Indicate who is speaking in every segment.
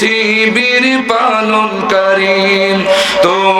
Speaker 1: পৃথিবীর পালনকারী তো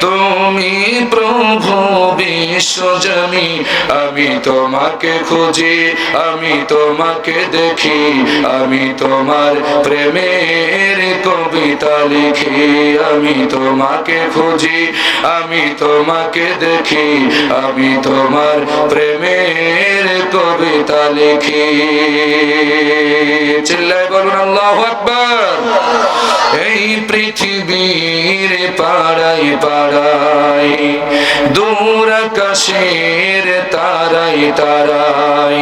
Speaker 1: তুমি প্রভু বিশ্বজনী আমি তোমাকে খুঁজি, আমি তোমাকে দেখি, আমি তোমার প্রেমের কবিতা লিখি, আমি তোমাকে খুঁজি, আমি তোমাকে দেখি, আমি তোমার প্রেমের কবিতা লিখি। চিল্লাই বলুন, আল্লাহ আকবার। এই পৃথিবীর পাড়াই পাড়াই দূর আকাশের তারাই তারাই,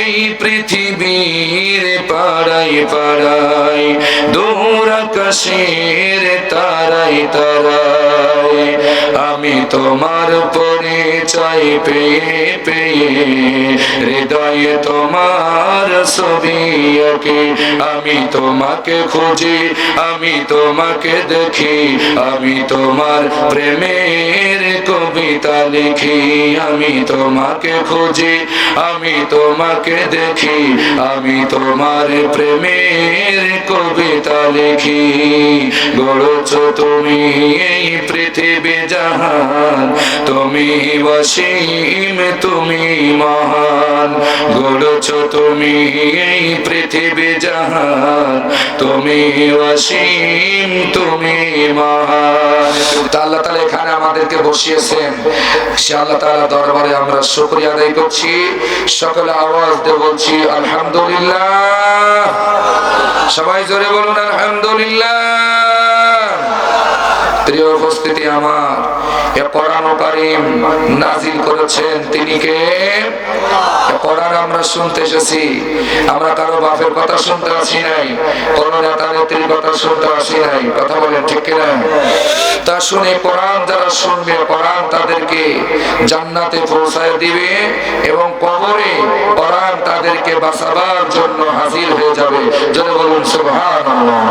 Speaker 1: এই পৃথিবীর পাড়াই পাড়াই দূর কাশের তারাই তারাই, আমি তোমার পরিচয় পেয়ে পেয়ে। হৃদয়ে তোমার ছবি আমি তোমাকে খুঁজি, আমি তোমাকে দেখি। আমি তোমার প্রেমের কবিতা লিখি, আমি তোমাকে খুঁজি, আমি তোমাকে দেখি, আমি তোমার প্রেমের কবিতা লিখি। গড়ছ তুমি এই পৃথিবী জাহান, তুমি বসীম তুমি মহান। গড়ছ তুমি এই পৃথিবী জাহান, তুমি অসীম, তুমি মহান। তা আল্লাহ তালা এখানে আমাদেরকে বসিয়েছেন সে আল্লাহ তালা দরবারে আমরা শুক্রিয়া আদায় করছি। সকলে আওয়াজ দিয়ে বলছি, আলহামদুলিল্লাহ। সবাই জোরে বলুন, আলহামদুলিল্লাহ। প্রিয় উপস্থিতি আমার, এ কোরআন ও কারিম নাজিল করেছেন তিনি কে? এ কোরআন আমরা শুনতে এসেছি। আমরা কারও বাপের কথা শুনতে আসি নাই, কোন নেতা নেত্রীর কথা শুনতে আসি নাই, কথা বলেন ঠিক কিনা? তা শুনে কোরআন যারা শুনবে, কোরআন তাদেরকে জান্নাতে পৌঁছায় দিবে এবং কবরে কোরআন তাদেরকে বাঁচাবার জন্য হাজির হয়ে যাবে। যদি বলুন, সুবহানাল্লাহ।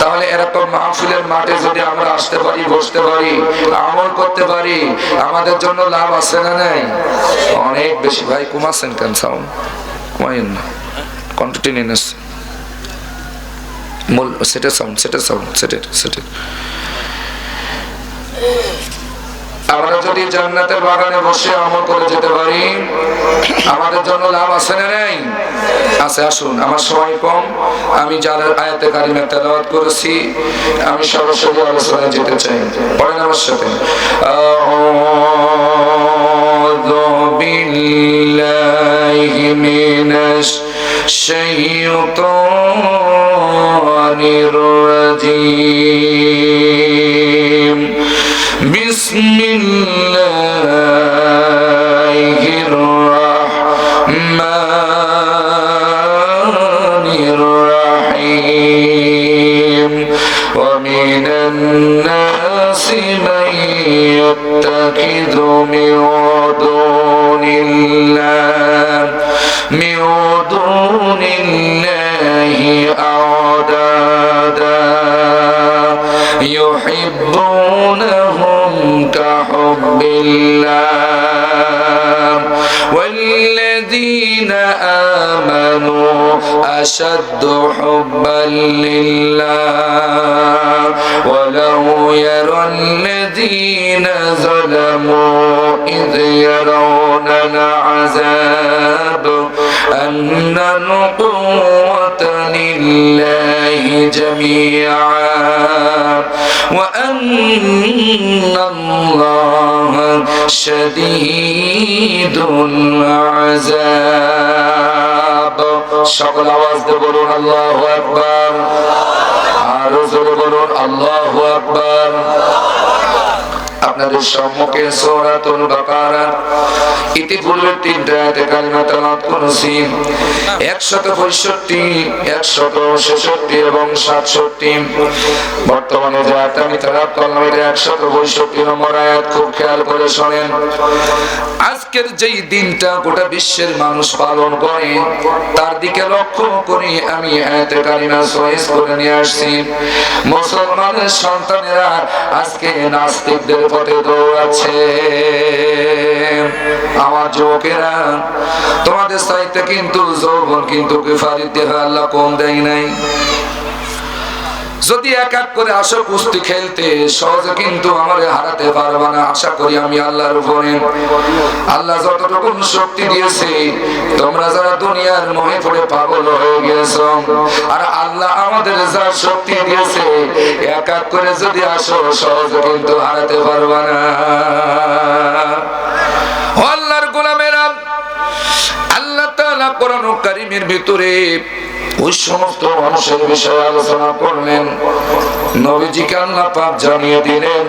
Speaker 1: তাহলে এরকম মাহফিলের মাঠে যদি আমরা আসতে পারি, বসতে পারি, আমল করতে পারি, আমাদের জন্য লাভ আছে না নাই? অনেক বেশি। ভাই কমাচ্ছেন কেন সাউন্ড কমাইন না কন্টিনিউস মূল সেটের সাউন্ড সেটের সাউন্ড সেটের সেটের আমরা যদি জান্নাতের বাগানে বসে আমল করে যেতে পারি, আমাদের জন্য লাভ আছে না নেই? আছে, আসুন, আমার সময় কম। আমি যার আয়াতে কারিমে তেলাওয়াত করেছি, আমি সরাসরি আলোচনায় যেতে চাই। পড়েন আমার সাথে। বিল্লাহি। من الشيطان الرجيم. بسم الله الرحمن الرحيم. ومن الناس من يتخذ من من دون الله أعدادا. يحبونهم كحب الله. والذين آمنوا أشد حبا لله. ولو يرى الذين ظلموا إذ يرون العذاب أن القوة لله جميعا وأن الله شديد العذاب সকল আওয়াজ দিয়ে বলুন আল্লাহু আকবার আরো জোরে বলুন আল্লাহ আকবার আপনাদের সম্মুখে সূরাতুল বাকারা, ইতিপূর্বে তিনটা আয়াতে কালিমা তেলাওয়াত করেছি। 165 166 এবং 67 বর্তমানে যে আয়াত আমি তেলাওয়াত করলাম, এটা 165 নম্বর আয়াত, খুব খেয়াল করে শুনেন। আজকের যেই দিনটা গোটা বিশ্বের মানুষ পালন করে, তার দিকে লক্ষ্য করে আমি আসছি। মুসলমানের সন্তানেরা আজকে নাস্তিকদের পথে দৌড়াচ্ছে। আমার যুবকেরা, তোমাদের সাইতে কিন্তু যৌবন কিন্তু কিফারিত আল্লাহ কম দেয় নাই। যদি এক এক করে আসো কুস্তি খেলতে, সহজে কিন্তু আমার হারাতে পারবা না। আশা করি আমি আল্লাহর উপরে। আল্লাহ যতটুকু শক্তি দিয়েছে, তোমরা যারা দুনিয়ার মোহে পড়ে পাগল হয়ে গেছো, আর আল্লাহ আমাদের যা শক্তি দিয়েছে, এক এক করে যদি আসো, সহজে কিন্তু হারাতে পারবা না। আল্লাহর গোলামেরা, আল্লাহ তাআলা কোরআন কারীমের ভিতরে ওই সমস্ত মানুষের বিষয়ে আলোচনা করলেন। নবীজিকে আল্লাহ পাক জানিয়ে দিলেন,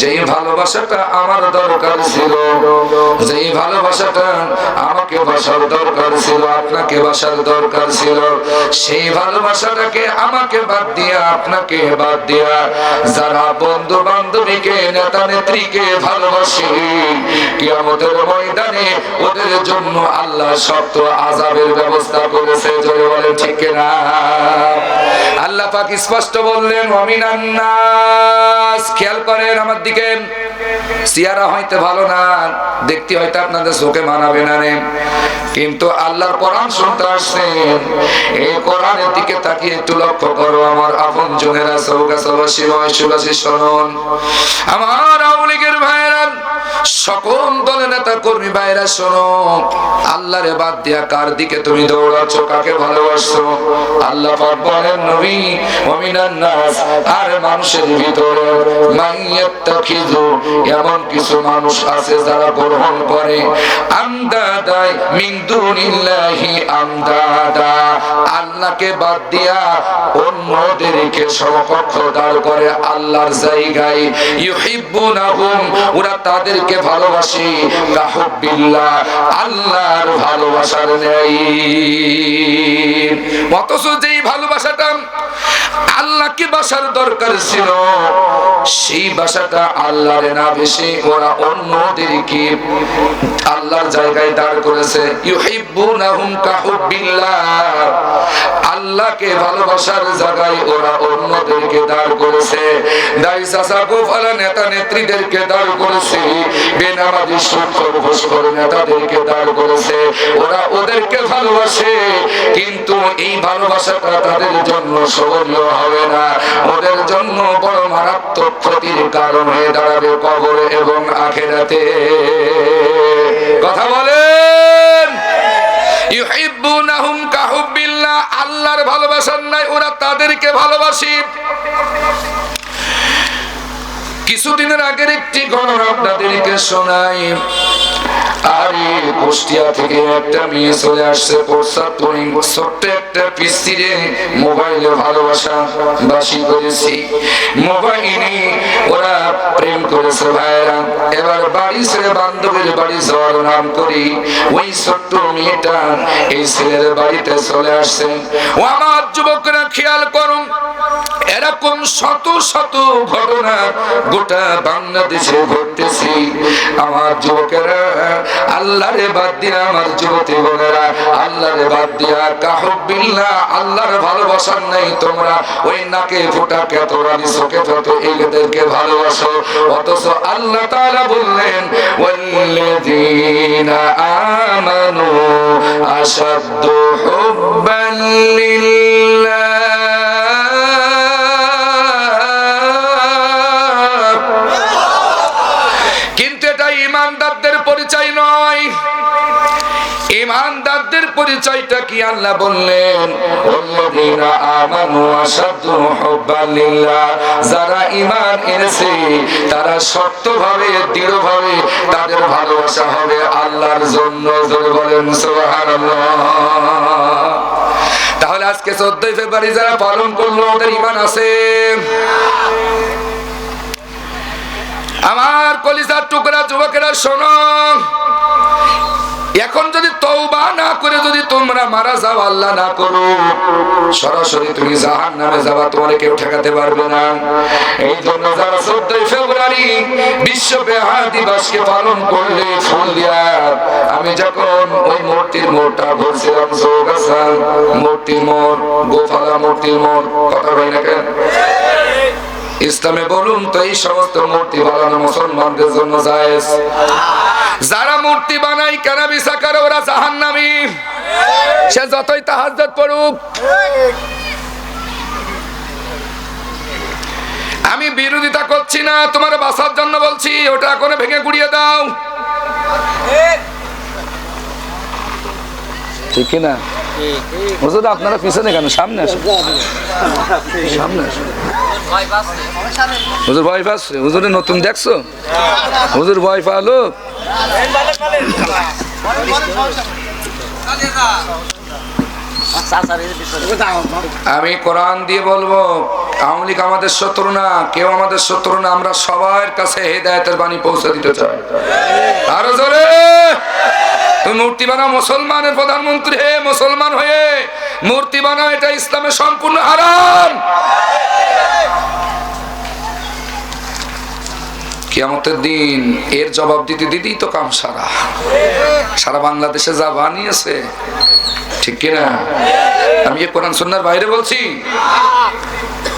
Speaker 1: যেই ভালোবাসাটা আমার দরকার ছিল, যেই ভালোবাসাটা আমাকে বাসার দরকার ছিল, আপনাকে বাসার দরকার ছিল, সেই ভালোবাসাটাকে আমাকে বাদ দিয়া, আপনাকে বাদ দিয়া, যারা বন্ধু বান্ধবীকে নেতা নেত্রীকে ভালোবাসে, কিয়ামতের ময়দানে ওদের জন্য আল্লাহ শক্ত আজাবের ব্যবস্থা করেছে। জোরে বলেন ঠিক কিনা আল্লাহ পাক স্পষ্ট বললেন খেয়াল করেন আমার দিকে। সিয়ারা ভালো না, দেখতে হয়তো আপনাদের চোখে মানাবে না রে। কিন্তু আল্লাহর কোরআন শুনতে আসছেন এই কোরআনের দিকে তাকিয়ে একটু লক্ষ্য করো, আমার আপন জনেরা চৌকাশাবাসী বয়সবাসী শুনুন। আমার ভাইরা সকল দলে নেতা কর্মী ভাইরা শোনো, আল্লাহরে বাদ দিয়া কার দিকে তুমি দৌড়াচ্ছ, কাকে ভালোবাসছো আল্লাহ বলেন, নবী নাস, আর মানুষের ভিতরে এমন কিছু মানুষ আছে যারা গ্রহণ করে আল্লাহকে বাদ দিয়া অন্যদেরকে সমকক্ষ দাঁড় করে আল্লাহর জায়গায়। ইউহিব্বুনাহুম, ওরা তাদেরকে ভালোবাসে। কাহুবিল্লাহ আল্লাহর ভালোবাসার নেই অথচ যেই ভালোবাসাটা আল্লাহকে বাসার দরকার ছিল। সেই বাসাটা আল্লাহর না বেশি, ওরা অন্যদেরকে আল্লাহর জায়গায় দাঁড় করেছে। আল্লাহকে ভালোবাসার জায়গায় ওরা অন্যদেরকে দাঁড় করেছে। দাই গোফালা নেতা নেত্রীদেরকে দাঁড় করেছে। বেনামাজি নেতাদেরকে দাঁড় করেছে। ওরা ওদেরকে ভালোবাসে, কিন্তু এই ভালোবাসাটা তাদের জন্য সহনীয় হবে না। ওদের জন্য বড় মারাত্মক ক্ষতির কারণ হয়ে দাঁড়াবে কবরে এবং আখেরাতে। কথা কাহুব্বিল্লাহ, আল্লাহর ভালোবাসার নাই, ওরা তাদেরকে ভালোবাসি। কিছুদিনের আগের একটি ঘটনা আপনাদেরকে শোনাই। আরে কুষ্টিয়া থেকে একটা মেয়ে চলে আসছে প্রস্তাব করি। ছোট্ট একটা পিস্তিরে মোবাইলে ভালোবাসা বাসি করেছি। মোবাইলে ওরা প্রেম করেছে ভাইরা এবার বাড়ি ছেড়ে বান্ধবীর বাড়ি যাওয়ার নাম করি। ওই ছোট্ট মেয়েটা এই ছেলের বাড়িতে চলে আসছে। ও আমার যুবকরা খেয়াল করুন এরকম শত শত ঘটনা গোটা বাংলাদেশে ঘটতেছি। আমার যুবকেরা, আল্লাহরে বাদ দিয়া আমার যুবতী বোনেরা, আল্লাহরে বাদ দিয়া কাহবিল্লা আল্লাহর ভালোবাসার নেই তোমরা। ওই নাকে ফোটা কেতরানি চোখে ফটো এইদেরকে ভালোবাসো অথচ আল্লাহ তাআলা বললেন ওয়াল্লাযীনা আমানু আশাদ্দু হুব্বান লিল্লাহ পরিচয়টা কি আল্লাহ বললেন? যারা ঈমান এনেছে, তারা শক্তভাবে, দৃঢ়ভাবে তাদের ভালোবাসা হবে আল্লাহর জন্য। তাহলে আজকে চোদ্দই ফেব্রুয়ারি যারা পালন করল, ওদের ইমান আছে? আমার কলিজার টুকরা যুবকেরা শোনো। এখন যদি তওবা না করে যদি তোমরা মারা যাও, আল্লাহ না করো। সরাসরি তুমি জাহান নামে যাবা, তোমার কেউ ঠেকাতে পারবে না। এই জন্য যারা চোদ্দই ফেব্রুয়ারি বিশ্ব বেহার দিবসকে পালন করলে ফুল দিয়া, আমি যখন ওই মূর্তির মোড়টা ঘুরছিলাম, চৌগাছার মূর্তির মোড়, গোফালা মূর্তির মোড়, কথা হয় না কেন? ইসলামে বলুন তো, এই সমস্ত মূর্তি বানানো মুসলমানদের জন্য জায়েজ? যারা মূর্তি বানাই কেন বিচা করে ওরা জাহান্নামী। সে যতই তাহাজ্জুদ পড়ুক। আমি বিরোধিতা করছি না তোমার বাসার জন্য বলছি ওটা এখন ভেঙে গুড়িয়ে দাও। ঠিক না আপনারা পিছনে কেন? সামনে আসুন। সামনে আসুন। হুজুর ভয় পাচ্ছে। হুজুরে নতুন দেখছ? হুজুর ভয় পালো? আমি কোরআন দিয়ে বলব, আওয়ামী লীগ আমাদের শত্রু না, কেউ আমাদের শত্রু না, আমরা সবার কাছে হেদায়তের বাণী পৌঁছে দিতে চাই। আরও জোরে! মূর্তি বানাও মুসলমানের প্রধানমন্ত্রী, হে মুসলমান হয়ে, মূর্তি বানাও এটা ইসলামের সম্পূর্ণ হারাম। কিয়ামতের দিন এর জবাব দিতে দিতেই তো কাম সারা। সারা বাংলাদেশে যা বানিয়েছে, ঠিক কিনা? আমি কোরআন সন্ন্যার বাইরে বলছি?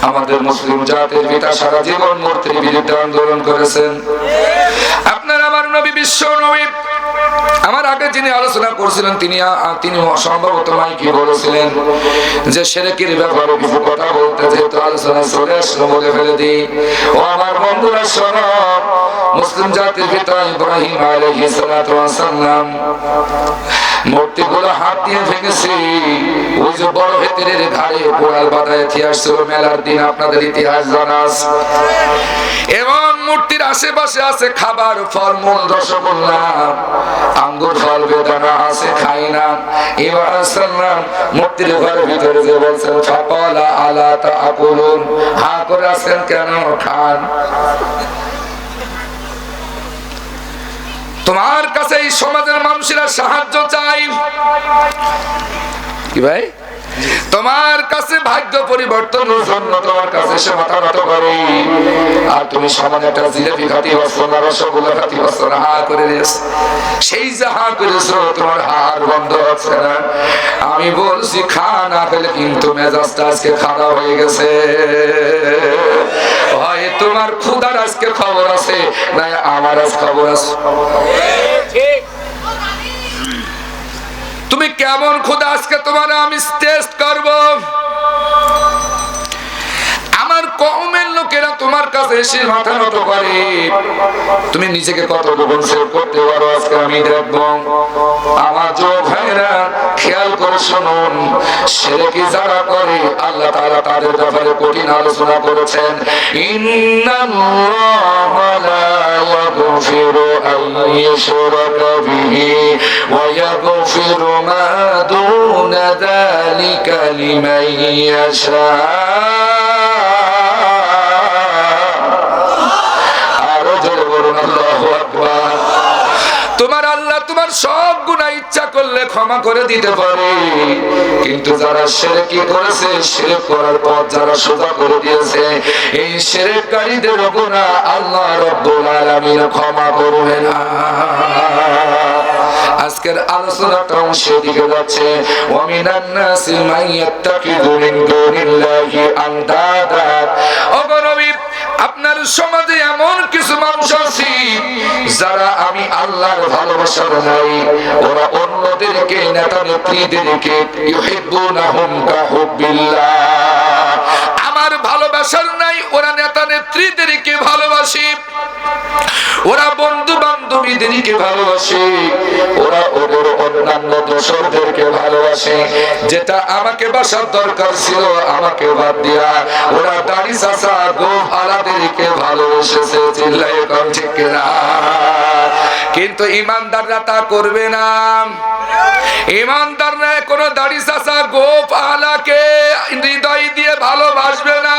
Speaker 1: আমাদের মুসলিম জাতির পিতা সারা জীবন মূর্তির বিরুদ্ধে আন্দোলন করেছেন। আপনার আমার নবী বিশ্ব নবী আমার আগে যিনি আলোচনা করছিলেন, তিনি তিনি সম্ভবত মাইকি বলেছিলেন যে সেরেকির ব্যাপারে কিছু কথা বলতে যেহেতু আলোচনা চলে আসলো বলে ফেলে দিই। ও আমার বন্ধুরা, শোনো, মুসলিম জাতির পিতা ইব্রাহিম সালাতু ওয়াসগুলো হাত দিয়ে ভেঙেছি। ওই যে বড় ভেতরের ধারে পোড়াল বাধায় ইতিহাস ছিল, মেলার দিন আপনাদের ইতিহাস জানা এবং মূর্তির আশেপাশে আছে খাবার ফলমূল রসগোল্লা। আঙ্গুর, ফল, বেদানা আছে, খাই না। এবার সাল্লাম মূর্তির ঘরের ভিতরে যে বলছেন, ফাকলা আলা তা আকুলুন হা করে আছেন কেন? খান। তোমার কাছে এই সমাজের মানুষেরা সাহায্য চাই। কি ভাই? তোমার কাছে ভাগ্য পরিবর্তনের জন্য তোমার কাছে আর তুমি সেই হা করেছ, তোমার বন্ধ আমি বলছি খা না পেলে কিন্তু মেজাজটা আজকে খারাপ হয়ে গেছে। হয়, তোমার খুদার আজকে খবর আছে। না আমার আজ খবর আছে। তুমি কেমন খুদা আজকে তোমার? আমি টেস্ট করব। কাছে এসে মাথা নত করে। তুমি নিজেকে কত গোপন করতে পারো আজকে আমি দেখব। আমার যো ভাইরা, খেয়াল করে শুনুন সেরে কি যারা করে, আল্লাহ তাআলা তাদের ব্যাপারে কঠিন আলোচনা করেছেন। ইন্নাল্লাহা লা ইয়াগফিরু আন ইউশরাকা বিহি ওয়া ইয়াগফিরু মা দুনা যালিকা লিমান আরও জোরে বলুন আল্লাহু আকবার তোমার আল্লাহ তোমার সব গুণা ইচ্ছা করলে ক্ষমা করে দিতে পারে। কিন্তু যারা সেরে কি করেছে সেরে করার পর যারা সোজা করে দিয়েছে, এই সেরেকারীদের গুণা আল্লাহ রব্বুল আলামিন ক্ষমা করবে না। আজকের আলোচনাটাও সেদিকে যাচ্ছে। ওয়ামিনান নাসি মান ইয়াত্তাকিদু মিন দুনিল্লাহি আনদাদা। ওগো নবী আপনার সমাজে এমন কিছু মানুষ আছে, যারা আমি আল্লাহর ভালোবাসার নাই ওরা অন্যদেরকে নেতা নেত্রীদেরকে ইউহিব্বুনাহুম কাহুবিল্লাহ নেতা নেত্রীদেরকে ভালোবাসে। ওরা বন্ধু বান্ধবীদেরকে ভালোবাসে। ওরা ওদের অন্যান্য দোসরদেরকে ভালোবাসে। যেটা আমাকে বাসার দরকার ছিল, আমাকে বাদ দিয়া ওরা দাড়ি চাষা গো ভাড়াদেরকে ভালোবেসেছে চিল্লাই কম ঠিক কিন্তু কিন্তু ইমানদাররা তা করবে না। ইমানদাররা কোনো দাড়ি চাষা গোপ আলাকে হৃদয় দিয়ে ভালোবাসবে না।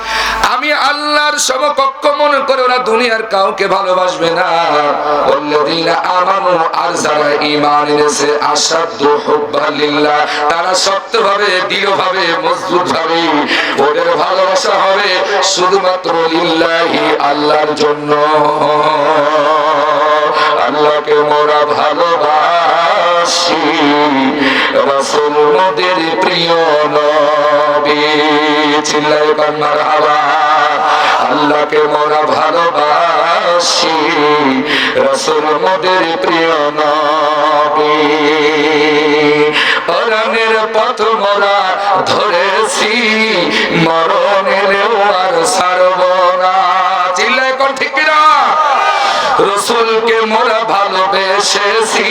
Speaker 1: আমি আল্লাহর সমকক্ষ মনে করে ওরা দুনিয়ার কাউকে ভালোবাসবে না। আর যারা ঈমান এনেছে দৃঢ়ভাবে ভালোবাসা হবে শুধুমাত্র আল্লাহর জন্য। আল্লাহকে মোরা ভালোবাসি। প্রিয় নবী। চিল্লাই মোরা ভালোবাসি। রাসূল মোদের প্রিয় নবী। পথ মোরা ধরেছি, মরণের আর না। চিল্লাই কন ঠিক কিনা? রসুলকে মোরা ভালোবেসেছি,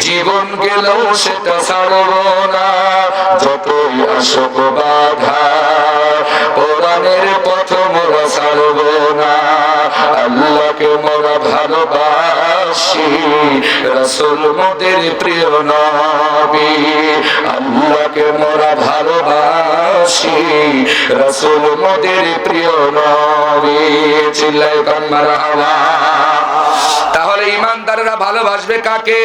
Speaker 1: জীবন গেলেও সেটা ছাড়ব না। যতই আসব বাধা রসুল মোদের প্রিয় নবী, আল্লাহকে মোরা ভালোবাসি। রসুল মোদের প্রিয় নবী চিল্লাই কান্নার তাহলে ইমানদাররা ভালোবাসবে কাকে?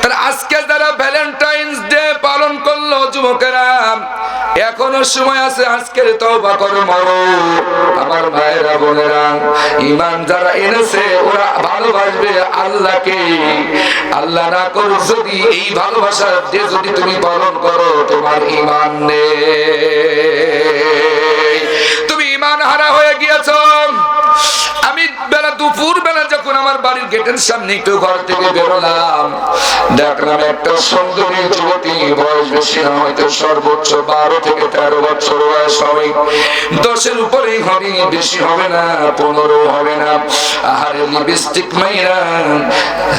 Speaker 1: তাহলে আজকে যারা ভ্যালেন্টাইন্স ডে পালন করল যুবকেরা, এখনও সময় আছে আজকের তওবা করো মরো। আমার ভাইরা বোনেরা, ইমান যারা এনেছে, ওরা ভালোবাসবে আল্লাহকে। আল্লাহ না করো যদি এই ভালোবাসা যে যদি তুমি পালন করো, তোমার ইমান নেই। তুমি ইমান হারা হয়ে গিয়েছো। বেলা দুপুর বেলা যখন আমার বাড়ির গেটের সামনে একটু ঘর থেকে বেরোলাম, দেখলাম একটা সুন্দরী যুবতী, বয়স বেশি না, হয়তো সর্বোচ্চ বারো থেকে তেরো বছর বয়স হবে। দশের উপরেই হবে বেশি হবে না, পনেরো হবে না। আহারে লিপস্টিক মাইরা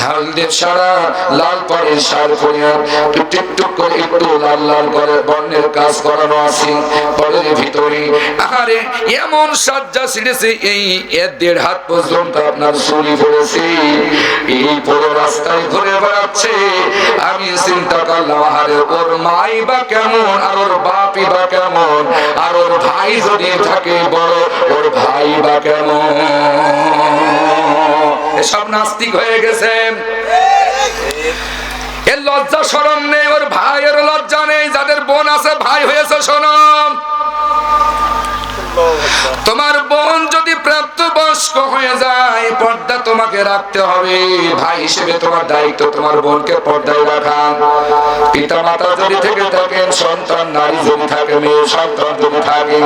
Speaker 1: হালদের সারা, লাল পরে সার পরিয়া টিকটুক করে একটু লাল লাল করে বর্ণের কাজ করানো আছে, পরের ভিতরে আহারে, এমন সাজ্জা ছিঁড়েছে এই, এর দেড় হাত পর্যন্ত আপনার চুরি পড়েছে এই পুরো রাস্তায় ঘুরে বেড়াচ্ছে। আমি চিন্তা করলাম, আরে ওর মাই বা কেমন, আর ওর বাপই বা কেমন, আর ওর ভাই যদি থাকে বড়, ওর ভাই বা কেমন? এসব নাস্তিক হয়ে গেছে। এর লজ্জা সরম নেই, ওর ভাইয়ের লজ্জা নেই, যাদের বোন আছে, ভাই হয়েছে সনম তোমাকে রাখতে হবে। ভাই হিসেবে তোমার দায়িত্ব, তোমার বোনকে পর্দায় রাখা পিতা মাতা যদি থেকে থাকেন, সন্তান, নারী যদি থাকে, মেয়ে, সন্তান যদি থাকে,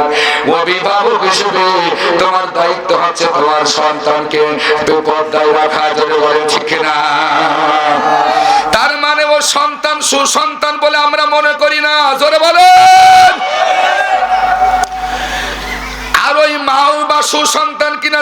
Speaker 1: অভিভাবক হিসেবে তোমার দায়িত্ব হচ্ছে তোমার সন্তানকে পর্দায় রাখা যদি বলে ঠিক না তার মানে ও সন্তান সুসন্তান বলে আমরা মনে করি না। জোরে বলেন। আর ওই মা বা সুসন্তান কিনা